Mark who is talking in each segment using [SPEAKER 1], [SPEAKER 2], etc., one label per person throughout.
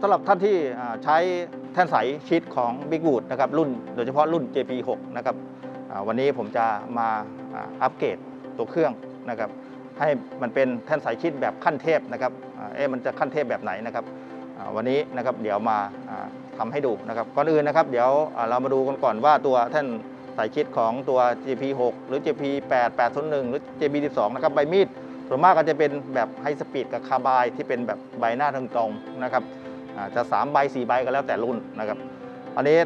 [SPEAKER 1] สำหรับท่านที่ใช้แท่นใสชีตของ Big Wood นะครับรุ่นโดยเฉพาะรุ่น JP6 นะครับวันนี้ผมจะมาอัปเกรดตัวเครื่องนะครับให้มันเป็นแท่นสายชิดแบบขั้นเทพนะครับเอ๊ะมันจะขั้นเทพแบบไหนนะครับวันนี้นะครับเดี๋ยวมาอ่าทำให้ดูนะครับก่อนอื่นนะครับเดี๋ยวเรามาดูกันก่อนว่าตัวแท่นสายชิดของตัว GP6 หรือ GP8 801หรือ JP12 นะครับใบมีดส่วนมากก็จะเป็นแบบไฮสปีดกับคาบายที่เป็นแบบใบหน้าตรงๆนะครับ จะ3ใบ4ใบก็แล้วแต่รุ่นนะครับอันนี้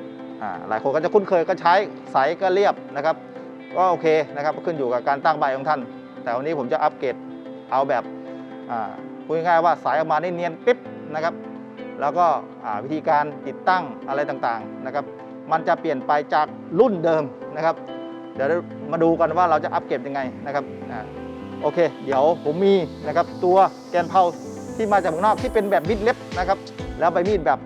[SPEAKER 1] หลายคนก็จะคุ้นเคยก็ใช้ใสก็เรียบนะครับก็โอเคนะครับขึ้นอยู่กับการตั้งใบของท่าน แต่วันนี้ผมจะอัปเกรดเอาแบบพูดง่ายๆว่าสายออกมาได้เนียนปิ๊บนะครับ แล้วก็วิธีการติดตั้งอะไรต่างๆนะครับ มันจะเปลี่ยนไปจากรุ่นเดิมนะครับ เดี๋ยวมาดูกันว่าเราจะอัปเกรดยังไงนะครับอโอเค เดี๋ยวผมมีนะครับตัวแกนเพา ที่มาจากเมืองนอกที่เป็นแบบมิดเล็บนะครับแล้วใบมีดแบบ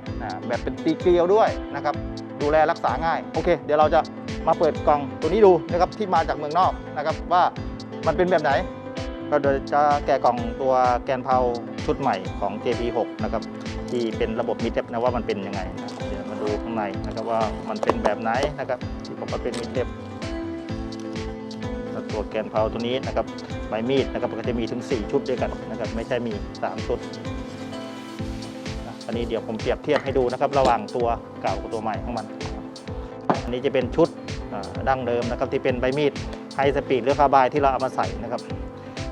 [SPEAKER 1] แบบเป็นตีเกลียวด้วยนะครับดูแลรักษาง่ายโอเค เดี๋ยวเราจะมาเปิดกล่องตัวนี้ดูนะครับที่มาจากเมืองนอกนะครับว่ามันเป็นแบบไหนเดี๋ยวจะแกะกล่องตัวแกนเพาชุดใหม่ของ JP6 นะครับที่เป็นระบบมิดเล็บนะว่ามันเป็นยังไงเดี๋ยวมาดูข้างในนะครับว่ามันเป็นแบบไหนนะครับที่บอกว่าเป็นมิดเล็บแล้วตัวแกนเพาตัวนี้นะครับ ใบมีดนะครับมันก็จะมีถึง 4 ชุดด้วยกันนะครับไม่ใช่มี 3 ชุดอันนี้เดี๋ยวผมเปรียบเทียบให้ดูนะครับ ระหว่างตัวเก่ากับตัวใหม่ของมัน อันนี้จะเป็นชุดดั้งเดิมนะครับที่เป็นใบมีดไฮสปีดหรือคาบายที่เราเอามาใส่นะครับ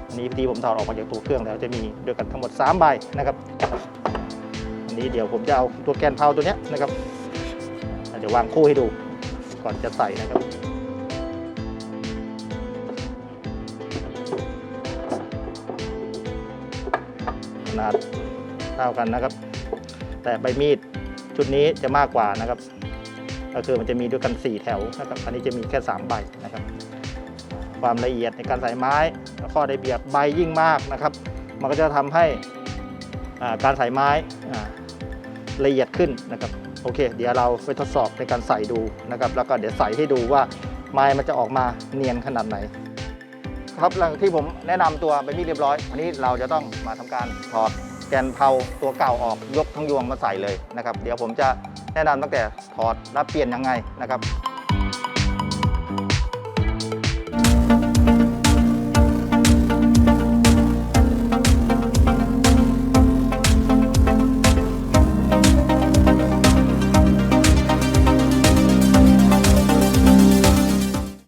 [SPEAKER 1] อันนี้ที่ผมถอดออกมาจากตัวเครื่องแล้วจะมีด้วยกันทั้งหมด 3 ใบนะครับ อันนี้เดี๋ยวผมจะเอาตัวแกนเพาตัวนี้นะครับเดี๋ยววางคู่ให้ดูก่อนจะใส่นะครับ ขนาดเท่ากันนะครับ แต่ใบมีดชุดนี้จะมากกว่านะครับ ก็คือมันจะมีด้วยกัน 4 แถวนะครับ อันนี้จะมีแค่ 3 ใบนะครับ ความละเอียดในการใส่ไม้ข้อได้เปรียบใบยิ่งมากนะครับ มันก็จะทำให้การใส่ไม้ละเอียดขึ้นนะครับโอเค เดี๋ยวเราไปทดสอบในการใส่ดูนะครับ แล้วก็เดี๋ยวใส่ให้ดูว่าไม้มันจะออกมาเนียนขนาดไหน ครับ หลังที่ผมแนะนำตัวไปมีเรียบร้อยอันนี้เราจะต้องมาทำการถอดแกนเพาตัวเก่าออกยกทั้งยวงมาใส่เลยนะครับ เดี๋ยวผมจะแนะนำตั้งแต่ถอดและเปลี่ยนยังไงนะครับ